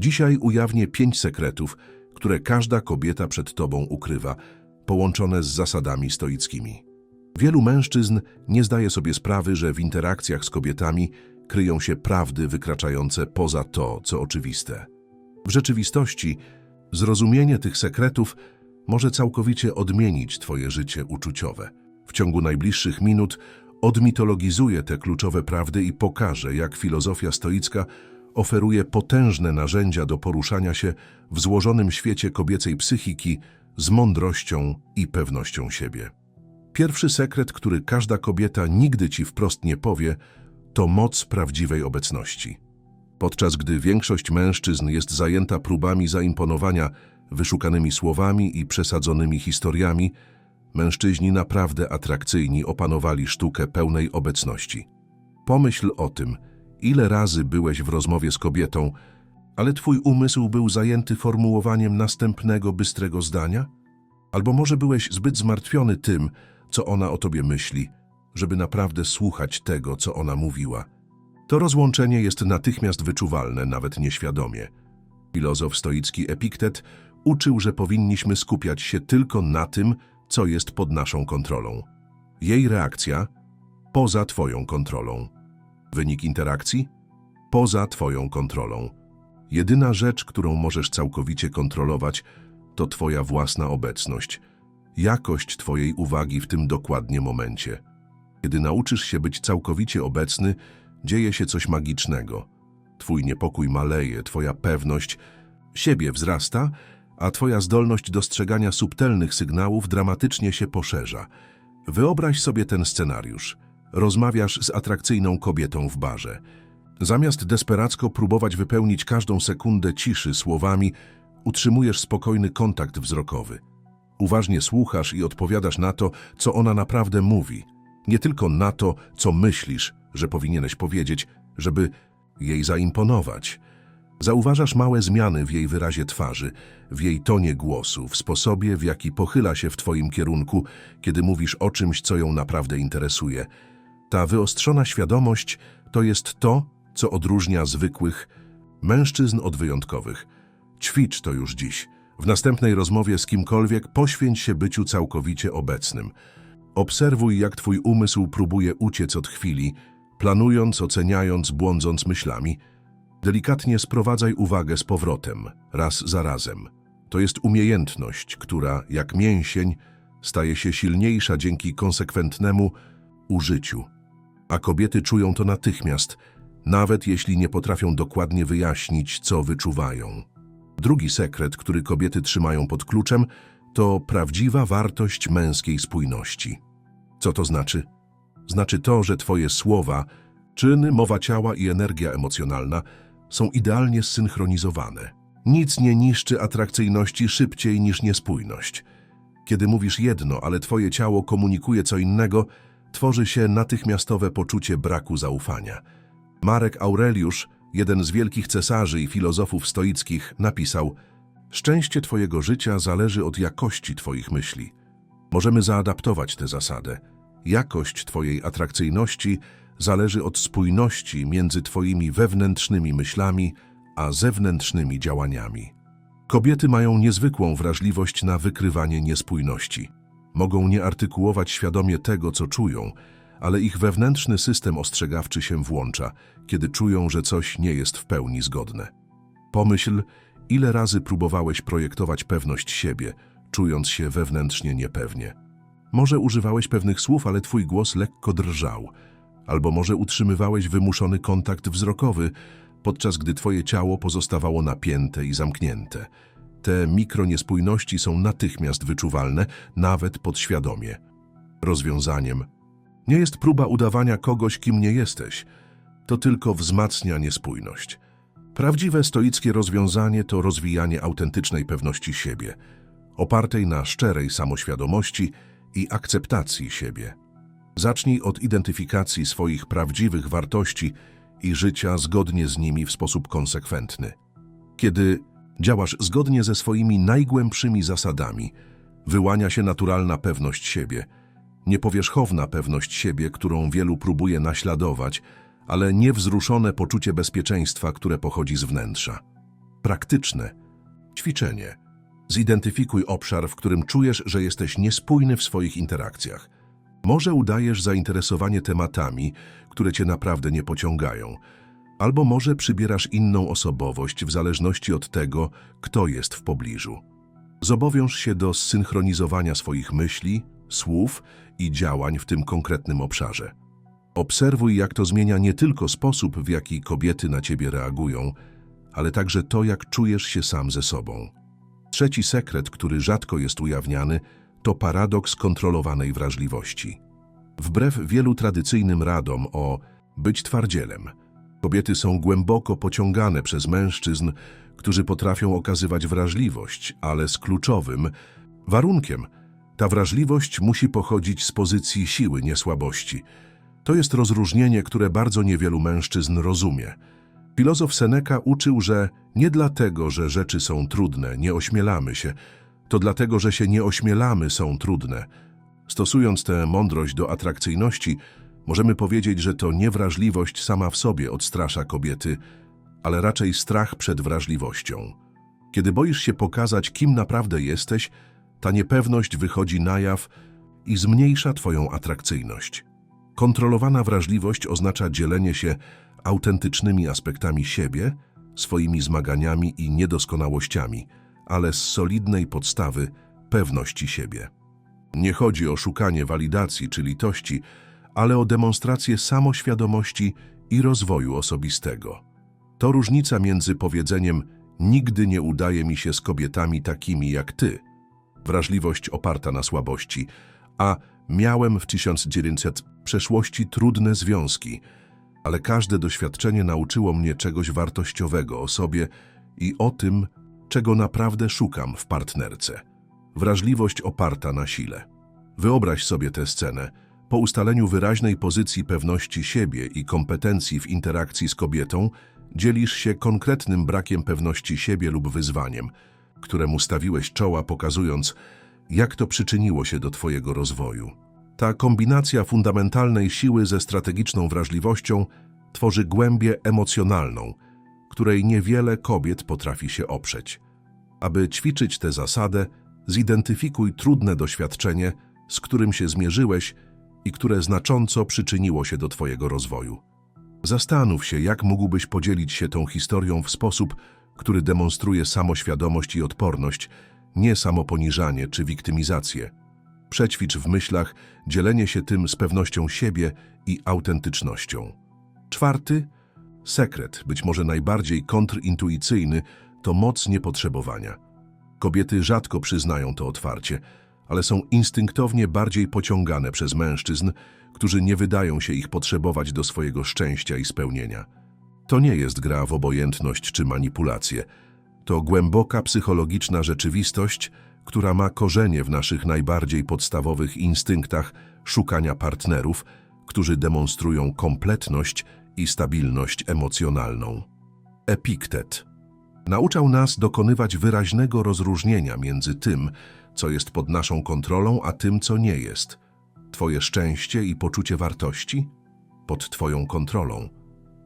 Dzisiaj ujawnię pięć sekretów, które każda kobieta przed tobą ukrywa, połączone z zasadami stoickimi. Wielu mężczyzn nie zdaje sobie sprawy, że w interakcjach z kobietami kryją się prawdy wykraczające poza to, co oczywiste. W rzeczywistości zrozumienie tych sekretów może całkowicie odmienić twoje życie uczuciowe. W ciągu najbliższych minut odmitologizuję te kluczowe prawdy i pokażę, jak filozofia stoicka oferuje potężne narzędzia do poruszania się w złożonym świecie kobiecej psychiki z mądrością i pewnością siebie. Pierwszy sekret, który każda kobieta nigdy ci wprost nie powie, to moc prawdziwej obecności. Podczas gdy większość mężczyzn jest zajęta próbami zaimponowania wyszukanymi słowami i przesadzonymi historiami, mężczyźni naprawdę atrakcyjni opanowali sztukę pełnej obecności. Pomyśl o tym, ile razy byłeś w rozmowie z kobietą, ale twój umysł był zajęty formułowaniem następnego bystrego zdania? Albo może byłeś zbyt zmartwiony tym, co ona o tobie myśli, żeby naprawdę słuchać tego, co ona mówiła. To rozłączenie jest natychmiast wyczuwalne, nawet nieświadomie. Filozof stoicki Epiktet uczył, że powinniśmy skupiać się tylko na tym, co jest pod naszą kontrolą. Jej reakcja poza twoją kontrolą. Wynik interakcji poza twoją kontrolą. Jedyna rzecz, którą możesz całkowicie kontrolować, to twoja własna obecność, jakość twojej uwagi w tym dokładnie momencie. Kiedy nauczysz się być całkowicie obecny, dzieje się coś magicznego. Twój niepokój maleje, twoja pewność siebie wzrasta, a twoja zdolność dostrzegania subtelnych sygnałów dramatycznie się poszerza. Wyobraź sobie ten scenariusz. Rozmawiasz z atrakcyjną kobietą w barze. Zamiast desperacko próbować wypełnić każdą sekundę ciszy słowami, utrzymujesz spokojny kontakt wzrokowy. Uważnie słuchasz i odpowiadasz na to, co ona naprawdę mówi. Nie tylko na to, co myślisz, że powinieneś powiedzieć, żeby jej zaimponować. Zauważasz małe zmiany w jej wyrazie twarzy, w jej tonie głosu, w sposobie, w jaki pochyla się w twoim kierunku, kiedy mówisz o czymś, co ją naprawdę interesuje. Ta wyostrzona świadomość to jest to, co odróżnia zwykłych mężczyzn od wyjątkowych. Ćwicz to już dziś. W następnej rozmowie z kimkolwiek poświęć się byciu całkowicie obecnym. Obserwuj, jak twój umysł próbuje uciec od chwili, planując, oceniając, błądząc myślami. Delikatnie sprowadzaj uwagę z powrotem, raz za razem. To jest umiejętność, która, jak mięsień, staje się silniejsza dzięki konsekwentnemu użyciu. A kobiety czują to natychmiast, nawet jeśli nie potrafią dokładnie wyjaśnić, co wyczuwają. Drugi sekret, który kobiety trzymają pod kluczem, to prawdziwa wartość męskiej spójności. Co to znaczy? Znaczy to, że twoje słowa, czyny, mowa ciała i energia emocjonalna są idealnie zsynchronizowane. Nic nie niszczy atrakcyjności szybciej niż niespójność. Kiedy mówisz jedno, ale twoje ciało komunikuje co innego, tworzy się natychmiastowe poczucie braku zaufania. Marek Aureliusz, jeden z wielkich cesarzy i filozofów stoickich, napisał Szczęście twojego życia zależy od jakości twoich myśli. Możemy zaadaptować tę zasadę. Jakość twojej atrakcyjności zależy od spójności między twoimi wewnętrznymi myślami a zewnętrznymi działaniami. Kobiety mają niezwykłą wrażliwość na wykrywanie niespójności. Mogą nie artykułować świadomie tego, co czują, ale ich wewnętrzny system ostrzegawczy się włącza, kiedy czują, że coś nie jest w pełni zgodne. Pomyśl, ile razy próbowałeś projektować pewność siebie, czując się wewnętrznie niepewnie. Może używałeś pewnych słów, ale twój głos lekko drżał, albo może utrzymywałeś wymuszony kontakt wzrokowy, podczas gdy twoje ciało pozostawało napięte i zamknięte. Te mikroniespójności są natychmiast wyczuwalne, nawet podświadomie. Rozwiązaniem nie jest próba udawania kogoś, kim nie jesteś. To tylko wzmacnia niespójność. Prawdziwe stoickie rozwiązanie to rozwijanie autentycznej pewności siebie, opartej na szczerej samoświadomości i akceptacji siebie. Zacznij od identyfikacji swoich prawdziwych wartości i życia zgodnie z nimi w sposób konsekwentny. Kiedy działasz zgodnie ze swoimi najgłębszymi zasadami, wyłania się naturalna pewność siebie, niepowierzchowna pewność siebie, którą wielu próbuje naśladować, ale niewzruszone poczucie bezpieczeństwa, które pochodzi z wnętrza. Praktyczne. Ćwiczenie. Zidentyfikuj obszar, w którym czujesz, że jesteś niespójny w swoich interakcjach. Może udajesz zainteresowanie tematami, które cię naprawdę nie pociągają, albo może przybierasz inną osobowość w zależności od tego, kto jest w pobliżu. Zobowiąż się do zsynchronizowania swoich myśli, słów i działań w tym konkretnym obszarze. Obserwuj, jak to zmienia nie tylko sposób, w jaki kobiety na ciebie reagują, ale także to, jak czujesz się sam ze sobą. Trzeci sekret, który rzadko jest ujawniany, to paradoks kontrolowanej wrażliwości. Wbrew wielu tradycyjnym radom o być twardzielem, kobiety są głęboko pociągane przez mężczyzn, którzy potrafią okazywać wrażliwość, ale z kluczowym warunkiem. Ta wrażliwość musi pochodzić z pozycji siły, nie słabości. To jest rozróżnienie, które bardzo niewielu mężczyzn rozumie. Filozof Seneca uczył, że nie dlatego, że rzeczy są trudne, nie ośmielamy się, to dlatego, że się nie ośmielamy, są trudne. Stosując tę mądrość do atrakcyjności, możemy powiedzieć, że to niewrażliwość sama w sobie odstrasza kobiety, ale raczej strach przed wrażliwością. Kiedy boisz się pokazać, kim naprawdę jesteś, ta niepewność wychodzi na jaw i zmniejsza twoją atrakcyjność. Kontrolowana wrażliwość oznacza dzielenie się autentycznymi aspektami siebie, swoimi zmaganiami i niedoskonałościami, ale z solidnej podstawy pewności siebie. Nie chodzi o szukanie walidacji czy litości, ale o demonstrację samoświadomości i rozwoju osobistego. To różnica między powiedzeniem nigdy nie udaje mi się z kobietami takimi jak ty, wrażliwość oparta na słabości, a miałem w 1900 przeszłości trudne związki, ale każde doświadczenie nauczyło mnie czegoś wartościowego o sobie i o tym, czego naprawdę szukam w partnerce. Wrażliwość oparta na sile. Wyobraź sobie tę scenę. Po ustaleniu wyraźnej pozycji pewności siebie i kompetencji w interakcji z kobietą, dzielisz się konkretnym brakiem pewności siebie lub wyzwaniem, któremu stawiłeś czoła, pokazując, jak to przyczyniło się do Twojego rozwoju. Ta kombinacja fundamentalnej siły ze strategiczną wrażliwością tworzy głębię emocjonalną, której niewiele kobiet potrafi się oprzeć. Aby ćwiczyć tę zasadę, zidentyfikuj trudne doświadczenie, z którym się zmierzyłeś i które znacząco przyczyniło się do Twojego rozwoju. Zastanów się, jak mógłbyś podzielić się tą historią w sposób, który demonstruje samoświadomość i odporność, nie samoponiżanie czy wiktymizację. Przećwicz w myślach dzielenie się tym z pewnością siebie i autentycznością. Czwarty sekret, być może najbardziej kontrintuicyjny, to moc niepotrzebowania. Kobiety rzadko przyznają to otwarcie, ale są instynktownie bardziej pociągane przez mężczyzn, którzy nie wydają się ich potrzebować do swojego szczęścia i spełnienia. To nie jest gra w obojętność czy manipulację. To głęboka psychologiczna rzeczywistość, która ma korzenie w naszych najbardziej podstawowych instynktach szukania partnerów, którzy demonstrują kompletność i stabilność emocjonalną. Epiktet nauczał nas dokonywać wyraźnego rozróżnienia między tym, co jest pod naszą kontrolą, a tym, co nie jest. Twoje szczęście i poczucie wartości pod Twoją kontrolą.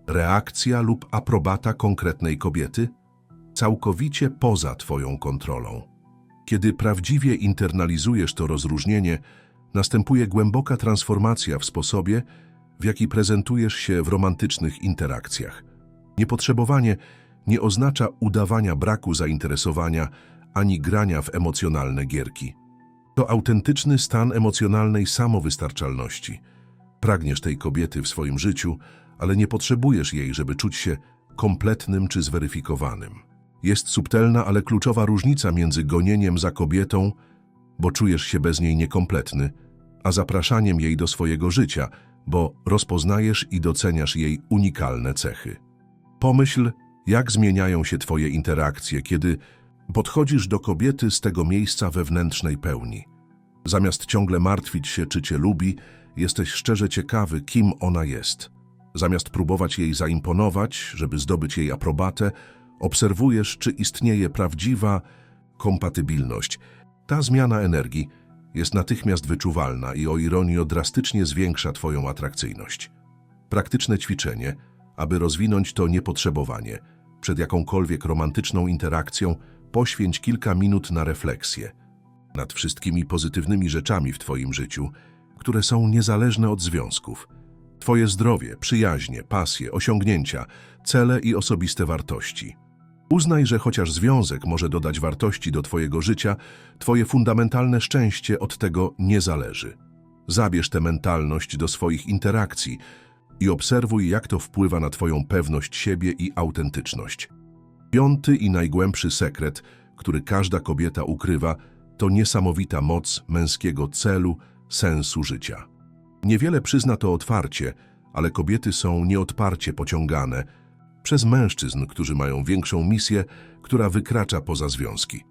Reakcja lub aprobata konkretnej kobiety całkowicie poza Twoją kontrolą. Kiedy prawdziwie internalizujesz to rozróżnienie, następuje głęboka transformacja w sposobie, w jaki prezentujesz się w romantycznych interakcjach. Niepotrzebowanie nie oznacza udawania braku zainteresowania ani grania w emocjonalne gierki. To autentyczny stan emocjonalnej samowystarczalności. Pragniesz tej kobiety w swoim życiu, ale nie potrzebujesz jej, żeby czuć się kompletnym czy zweryfikowanym. Jest subtelna, ale kluczowa różnica między gonieniem za kobietą, bo czujesz się bez niej niekompletny, a zapraszaniem jej do swojego życia, bo rozpoznajesz i doceniasz jej unikalne cechy. Pomyśl, jak zmieniają się Twoje interakcje, kiedy podchodzisz do kobiety z tego miejsca wewnętrznej pełni. Zamiast ciągle martwić się, czy Cię lubi, jesteś szczerze ciekawy, kim ona jest. Zamiast próbować jej zaimponować, żeby zdobyć jej aprobatę, obserwujesz, czy istnieje prawdziwa kompatybilność. Ta zmiana energii jest natychmiast wyczuwalna i o ironio drastycznie zwiększa Twoją atrakcyjność. Praktyczne ćwiczenie, aby rozwinąć to niepotrzebowanie, Przed jakąkolwiek romantyczną interakcją poświęć kilka minut na refleksję nad wszystkimi pozytywnymi rzeczami w Twoim życiu, które są niezależne od związków. Twoje zdrowie, przyjaźnie, pasje, osiągnięcia, cele i osobiste wartości. Uznaj, że chociaż związek może dodać wartości do Twojego życia, Twoje fundamentalne szczęście od tego nie zależy. Zabierz tę mentalność do swoich interakcji i obserwuj, jak to wpływa na Twoją pewność siebie i autentyczność. Piąty i najgłębszy sekret, który każda kobieta ukrywa, to niesamowita moc męskiego celu, sensu życia. Niewiele przyzna to otwarcie, ale kobiety są nieodparcie pociągane przez mężczyzn, którzy mają większą misję, która wykracza poza związki.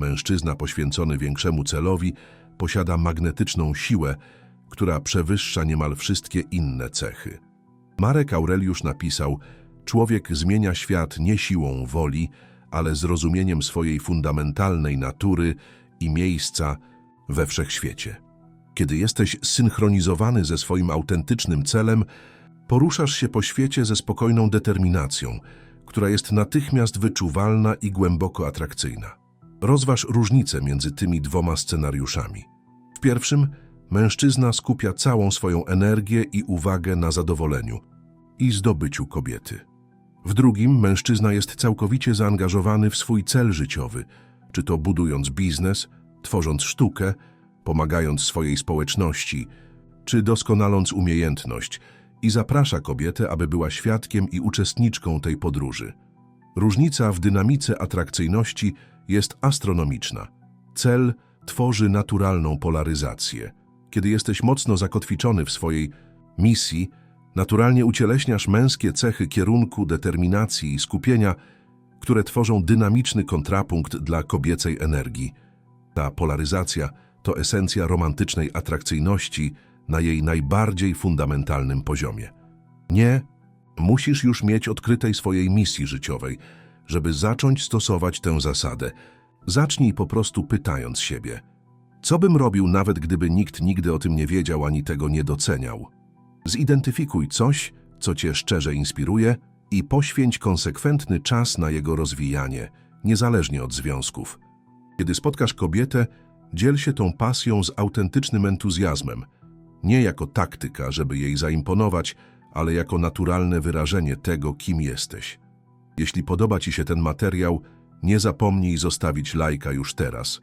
Mężczyzna poświęcony większemu celowi posiada magnetyczną siłę, która przewyższa niemal wszystkie inne cechy. Marek Aureliusz napisał: Człowiek zmienia świat nie siłą woli, ale zrozumieniem swojej fundamentalnej natury i miejsca we wszechświecie. Kiedy jesteś synchronizowany ze swoim autentycznym celem, poruszasz się po świecie ze spokojną determinacją, która jest natychmiast wyczuwalna i głęboko atrakcyjna. Rozważ różnicę między tymi dwoma scenariuszami. W pierwszym mężczyzna skupia całą swoją energię i uwagę na zadowoleniu i zdobyciu kobiety. W drugim mężczyzna jest całkowicie zaangażowany w swój cel życiowy, czy to budując biznes, tworząc sztukę, pomagając swojej społeczności, czy doskonaląc umiejętność i zaprasza kobietę, aby była świadkiem i uczestniczką tej podróży. Różnica w dynamice atrakcyjności jest astronomiczna. Cel tworzy naturalną polaryzację. Kiedy jesteś mocno zakotwiczony w swojej misji, naturalnie ucieleśniasz męskie cechy kierunku, determinacji i skupienia, które tworzą dynamiczny kontrapunkt dla kobiecej energii. Ta polaryzacja to esencja romantycznej atrakcyjności na jej najbardziej fundamentalnym poziomie. Nie, musisz już mieć odkrytej swojej misji życiowej, żeby zacząć stosować tę zasadę. Zacznij po prostu pytając siebie, co bym robił nawet gdyby nikt nigdy o tym nie wiedział ani tego nie doceniał. Zidentyfikuj coś, co cię szczerze inspiruje i poświęć konsekwentny czas na jego rozwijanie, niezależnie od związków. Kiedy spotkasz kobietę, dziel się tą pasją z autentycznym entuzjazmem, nie jako taktyka, żeby jej zaimponować, ale jako naturalne wyrażenie tego, kim jesteś. Jeśli podoba Ci się ten materiał, nie zapomnij zostawić lajka już teraz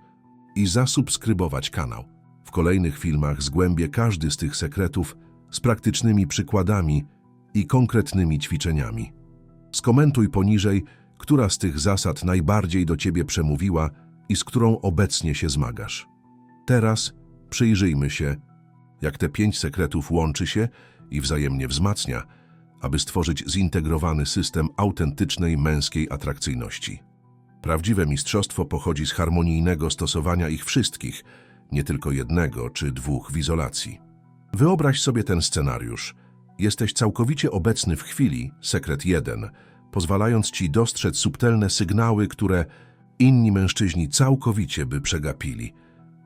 i zasubskrybować kanał. W kolejnych filmach zgłębię każdy z tych sekretów z praktycznymi przykładami i konkretnymi ćwiczeniami. Skomentuj poniżej, która z tych zasad najbardziej do Ciebie przemówiła i z którą obecnie się zmagasz. Teraz przyjrzyjmy się, jak te pięć sekretów łączy się i wzajemnie wzmacnia, aby stworzyć zintegrowany system autentycznej męskiej atrakcyjności. Prawdziwe mistrzostwo pochodzi z harmonijnego stosowania ich wszystkich, nie tylko jednego czy dwóch w izolacji. Wyobraź sobie ten scenariusz. Jesteś całkowicie obecny w chwili, sekret jeden, pozwalając ci dostrzec subtelne sygnały, które inni mężczyźni całkowicie by przegapili.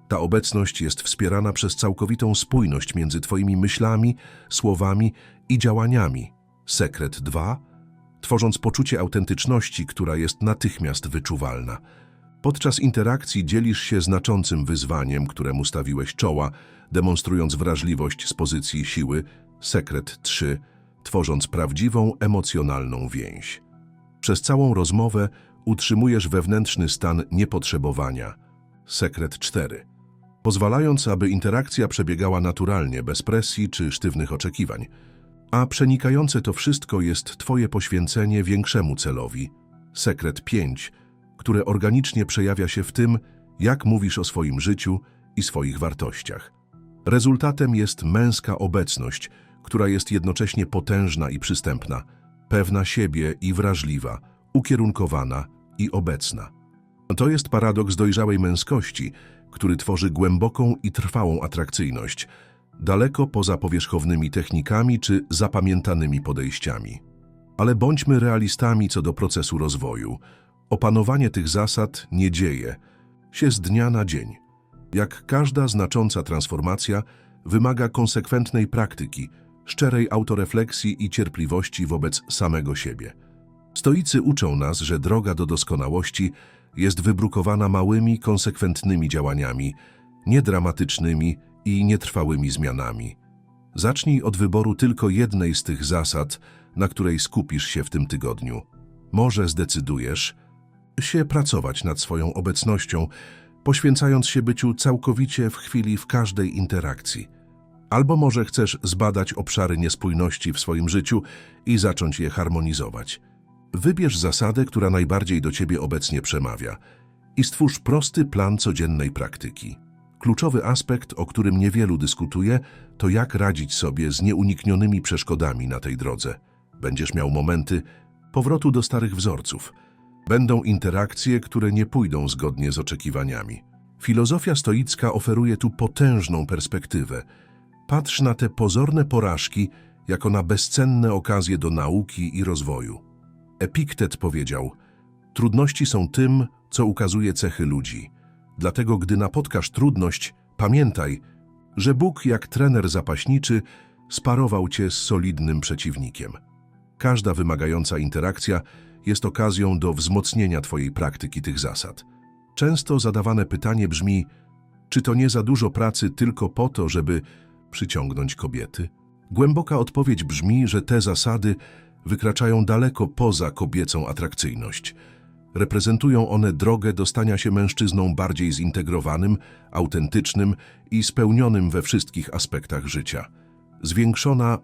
Ta obecność jest wspierana przez całkowitą spójność między twoimi myślami, słowami i działaniami. Sekret 2, tworząc poczucie autentyczności, która jest natychmiast wyczuwalna. Podczas interakcji dzielisz się znaczącym wyzwaniem, któremu stawiłeś czoła, demonstrując wrażliwość z pozycji siły. Sekret 3, tworząc prawdziwą emocjonalną więź. Przez całą rozmowę utrzymujesz wewnętrzny stan niepotrzebowania. Sekret 4. Pozwalając, aby interakcja przebiegała naturalnie, bez presji czy sztywnych oczekiwań. A przenikające to wszystko jest Twoje poświęcenie większemu celowi. Sekret 5, które organicznie przejawia się w tym, jak mówisz o swoim życiu i swoich wartościach. Rezultatem jest męska obecność, która jest jednocześnie potężna i przystępna, pewna siebie i wrażliwa, ukierunkowana i obecna. To jest paradoks dojrzałej męskości, który tworzy głęboką i trwałą atrakcyjność, daleko poza powierzchownymi technikami czy zapamiętanymi podejściami. Ale bądźmy realistami co do procesu rozwoju. Opanowanie tych zasad nie dzieje się z dnia na dzień. Jak każda znacząca transformacja, wymaga konsekwentnej praktyki, szczerej autorefleksji i cierpliwości wobec samego siebie. Stoicy uczą nas, że droga do doskonałości jest wybrukowana małymi, konsekwentnymi działaniami, niedramatycznymi i nietrwałymi zmianami. Zacznij od wyboru tylko jednej z tych zasad, na której skupisz się w tym tygodniu. Może zdecydujesz się pracować nad swoją obecnością, poświęcając się byciu całkowicie w chwili w każdej interakcji. Albo może chcesz zbadać obszary niespójności w swoim życiu i zacząć je harmonizować. Wybierz zasadę, która najbardziej do ciebie obecnie przemawia i stwórz prosty plan codziennej praktyki. Kluczowy aspekt, o którym niewielu dyskutuje, to jak radzić sobie z nieuniknionymi przeszkodami na tej drodze. Będziesz miał momenty powrotu do starych wzorców. Będą interakcje, które nie pójdą zgodnie z oczekiwaniami. Filozofia stoicka oferuje tu potężną perspektywę. Patrz na te pozorne porażki jako na bezcenne okazje do nauki i rozwoju. Epiktet powiedział: Trudności są tym, co ukazuje cechy ludzi. Dlatego, gdy napotkasz trudność, pamiętaj, że Bóg, jak trener zapaśniczy, sparował cię z solidnym przeciwnikiem. Każda wymagająca interakcja jest okazją do wzmocnienia Twojej praktyki tych zasad. Często zadawane pytanie brzmi: czy to nie za dużo pracy tylko po to, żeby przyciągnąć kobiety? Głęboka odpowiedź brzmi, że te zasady wykraczają daleko poza kobiecą atrakcyjność. Reprezentują one drogę do stania się mężczyzną bardziej zintegrowanym, autentycznym i spełnionym we wszystkich aspektach życia. Zwiększona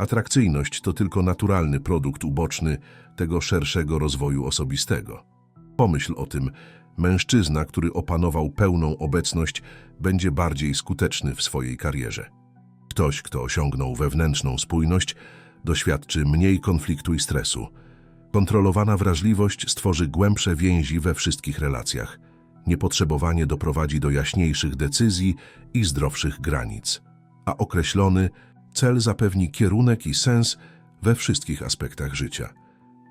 atrakcyjność to tylko naturalny produkt uboczny tego szerszego rozwoju osobistego. Pomyśl o tym, mężczyzna, który opanował pełną obecność, będzie bardziej skuteczny w swojej karierze. Ktoś, kto osiągnął wewnętrzną spójność, doświadczy mniej konfliktu i stresu. Kontrolowana wrażliwość stworzy głębsze więzi we wszystkich relacjach. Niepotrzebowanie doprowadzi do jaśniejszych decyzji i zdrowszych granic. A określony cel zapewni kierunek i sens we wszystkich aspektach życia.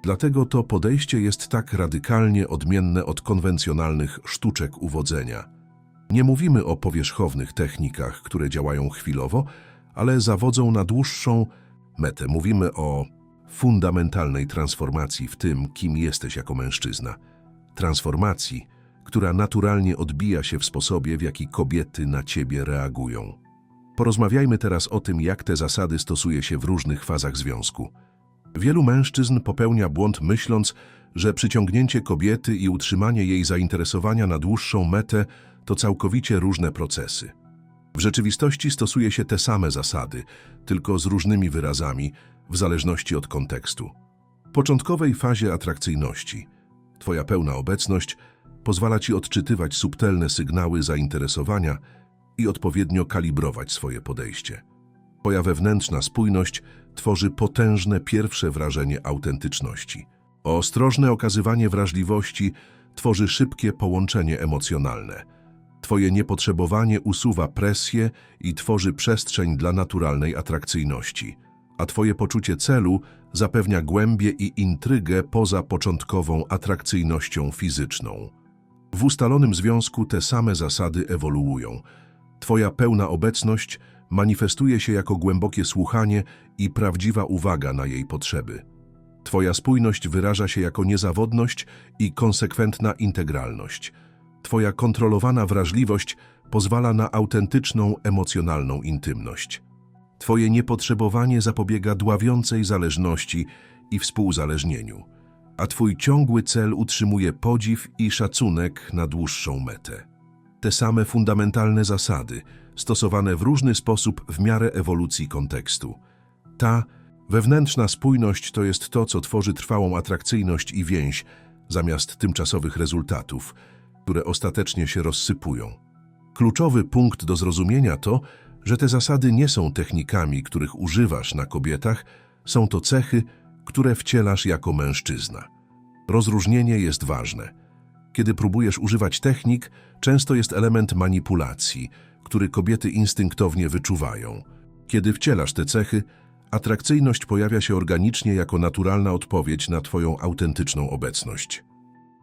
Dlatego to podejście jest tak radykalnie odmienne od konwencjonalnych sztuczek uwodzenia. Nie mówimy o powierzchownych technikach, które działają chwilowo, ale zawodzą na dłuższą metę. Mówimy o fundamentalnej transformacji w tym, kim jesteś jako mężczyzna. Transformacji, która naturalnie odbija się w sposobie, w jaki kobiety na ciebie reagują. Porozmawiajmy teraz o tym, jak te zasady stosuje się w różnych fazach związku. Wielu mężczyzn popełnia błąd myśląc, że przyciągnięcie kobiety i utrzymanie jej zainteresowania na dłuższą metę to całkowicie różne procesy. W rzeczywistości stosuje się te same zasady, tylko z różnymi wyrazami, w zależności od kontekstu. W początkowej fazie atrakcyjności Twoja pełna obecność pozwala Ci odczytywać subtelne sygnały zainteresowania i odpowiednio kalibrować swoje podejście. Twoja wewnętrzna spójność tworzy potężne pierwsze wrażenie autentyczności. Ostrożne okazywanie wrażliwości tworzy szybkie połączenie emocjonalne. Twoje niepotrzebowanie usuwa presję i tworzy przestrzeń dla naturalnej atrakcyjności, a Twoje poczucie celu zapewnia głębię i intrygę poza początkową atrakcyjnością fizyczną. W ustalonym związku te same zasady ewoluują. Twoja pełna obecność manifestuje się jako głębokie słuchanie i prawdziwa uwaga na jej potrzeby. Twoja spójność wyraża się jako niezawodność i konsekwentna integralność. Twoja kontrolowana wrażliwość pozwala na autentyczną, emocjonalną intymność. Twoje niepotrzebowanie zapobiega dławiącej zależności i współzależnieniu, a Twój ciągły cel utrzymuje podziw i szacunek na dłuższą metę. Te same fundamentalne zasady, stosowane w różny sposób w miarę ewolucji kontekstu. Ta wewnętrzna spójność to jest to, co tworzy trwałą atrakcyjność i więź, zamiast tymczasowych rezultatów, które ostatecznie się rozsypują. Kluczowy punkt do zrozumienia to, że te zasady nie są technikami, których używasz na kobietach, są to cechy, które wcielasz jako mężczyzna. Rozróżnienie jest ważne. Kiedy próbujesz używać technik, często jest element manipulacji, który kobiety instynktownie wyczuwają. Kiedy wcielasz te cechy, atrakcyjność pojawia się organicznie jako naturalna odpowiedź na Twoją autentyczną obecność.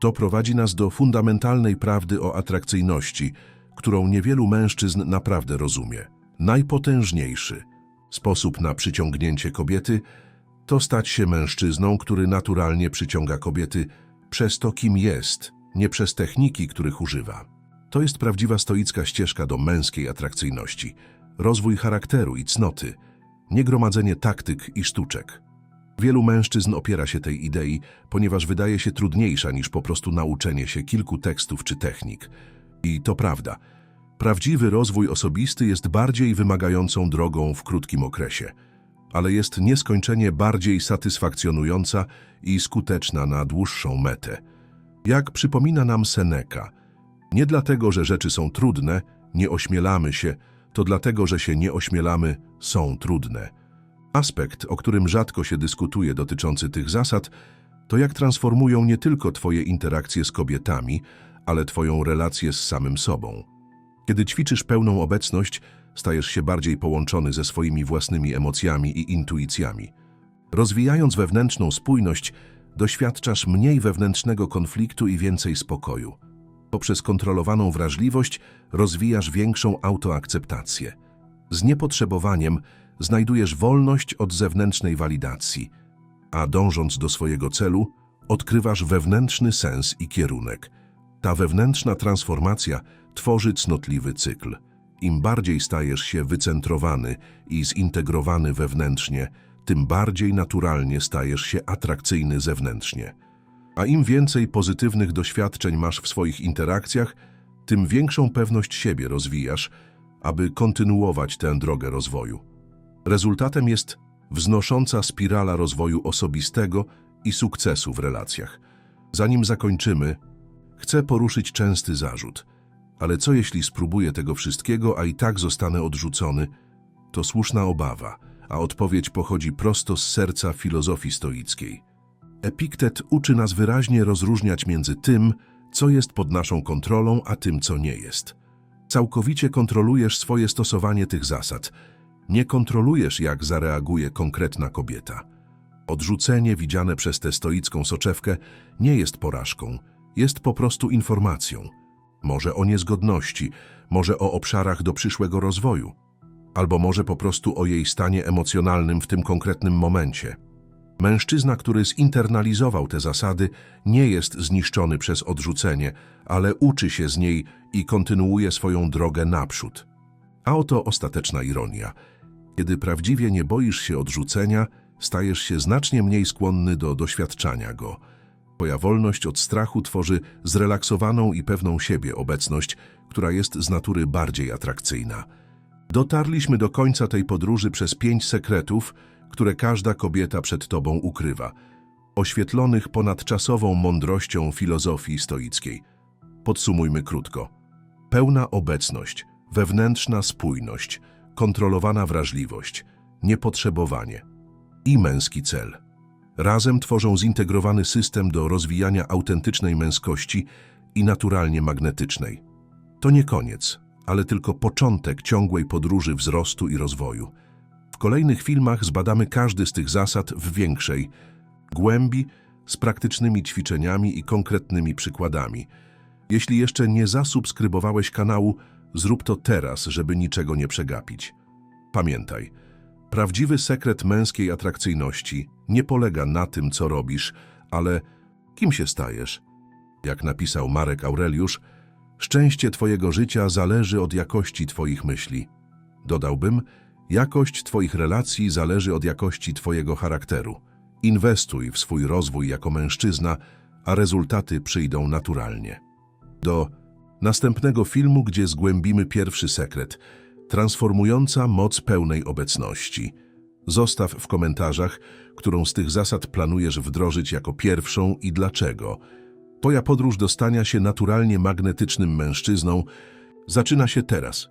To prowadzi nas do fundamentalnej prawdy o atrakcyjności, którą niewielu mężczyzn naprawdę rozumie. Najpotężniejszy sposób na przyciągnięcie kobiety to stać się mężczyzną, który naturalnie przyciąga kobiety przez to, kim jest, nie przez techniki, których używa. To jest prawdziwa stoicka ścieżka do męskiej atrakcyjności, rozwój charakteru i cnoty, nie gromadzenie taktyk i sztuczek. Wielu mężczyzn opiera się tej idei, ponieważ wydaje się trudniejsza niż po prostu nauczenie się kilku tekstów czy technik. I to prawda. Prawdziwy rozwój osobisty jest bardziej wymagającą drogą w krótkim okresie, ale jest nieskończenie bardziej satysfakcjonująca i skuteczna na dłuższą metę. Jak przypomina nam Seneca, nie dlatego, że rzeczy są trudne, nie ośmielamy się, to dlatego, że się nie ośmielamy, są trudne. Aspekt, o którym rzadko się dyskutuje dotyczący tych zasad, to jak transformują nie tylko Twoje interakcje z kobietami, ale Twoją relację z samym sobą. Kiedy ćwiczysz pełną obecność, stajesz się bardziej połączony ze swoimi własnymi emocjami i intuicjami. Rozwijając wewnętrzną spójność, doświadczasz mniej wewnętrznego konfliktu i więcej spokoju. Poprzez kontrolowaną wrażliwość rozwijasz większą autoakceptację. Z niepotrzebowaniem znajdujesz wolność od zewnętrznej walidacji, a dążąc do swojego celu, odkrywasz wewnętrzny sens i kierunek. Ta wewnętrzna transformacja tworzy cnotliwy cykl. Im bardziej stajesz się wycentrowany i zintegrowany wewnętrznie, tym bardziej naturalnie stajesz się atrakcyjny zewnętrznie. A im więcej pozytywnych doświadczeń masz w swoich interakcjach, tym większą pewność siebie rozwijasz, aby kontynuować tę drogę rozwoju. Rezultatem jest wznosząca spirala rozwoju osobistego i sukcesu w relacjach. Zanim zakończymy, chcę poruszyć częsty zarzut. Ale co jeśli spróbuję tego wszystkiego, a i tak zostanę odrzucony? To słuszna obawa, a odpowiedź pochodzi prosto z serca filozofii stoickiej. Epiktet uczy nas wyraźnie rozróżniać między tym, co jest pod naszą kontrolą, a tym, co nie jest. Całkowicie kontrolujesz swoje stosowanie tych zasad. Nie kontrolujesz, jak zareaguje konkretna kobieta. Odrzucenie widziane przez tę stoicką soczewkę nie jest porażką, jest po prostu informacją. Może o niezgodności, może o obszarach do przyszłego rozwoju, albo może po prostu o jej stanie emocjonalnym w tym konkretnym momencie. Mężczyzna, który zinternalizował te zasady, nie jest zniszczony przez odrzucenie, ale uczy się z niej i kontynuuje swoją drogę naprzód. A oto ostateczna ironia. Kiedy prawdziwie nie boisz się odrzucenia, stajesz się znacznie mniej skłonny do doświadczania go. Twoja wolność od strachu tworzy zrelaksowaną i pewną siebie obecność, która jest z natury bardziej atrakcyjna. Dotarliśmy do końca tej podróży przez pięć sekretów, które każda kobieta przed tobą ukrywa, oświetlonych ponadczasową mądrością filozofii stoickiej. Podsumujmy krótko. Pełna obecność, wewnętrzna spójność, kontrolowana wrażliwość, niepotrzebowanie i męski cel. Razem tworzą zintegrowany system do rozwijania autentycznej męskości i naturalnie magnetycznej. To nie koniec, ale tylko początek ciągłej podróży wzrostu i rozwoju. W kolejnych filmach zbadamy każdy z tych zasad w większej głębi, z praktycznymi ćwiczeniami i konkretnymi przykładami. Jeśli jeszcze nie zasubskrybowałeś kanału, zrób to teraz, żeby niczego nie przegapić. Pamiętaj, prawdziwy sekret męskiej atrakcyjności nie polega na tym, co robisz, ale kim się stajesz. Jak napisał Marek Aureliusz, szczęście Twojego życia zależy od jakości Twoich myśli. Dodałbym, jakość Twoich relacji zależy od jakości Twojego charakteru. Inwestuj w swój rozwój jako mężczyzna, a rezultaty przyjdą naturalnie. Do następnego filmu, gdzie zgłębimy pierwszy sekret, transformująca moc pełnej obecności. Zostaw w komentarzach, którą z tych zasad planujesz wdrożyć jako pierwszą i dlaczego. Twoja podróż do stania się naturalnie magnetycznym mężczyzną zaczyna się teraz.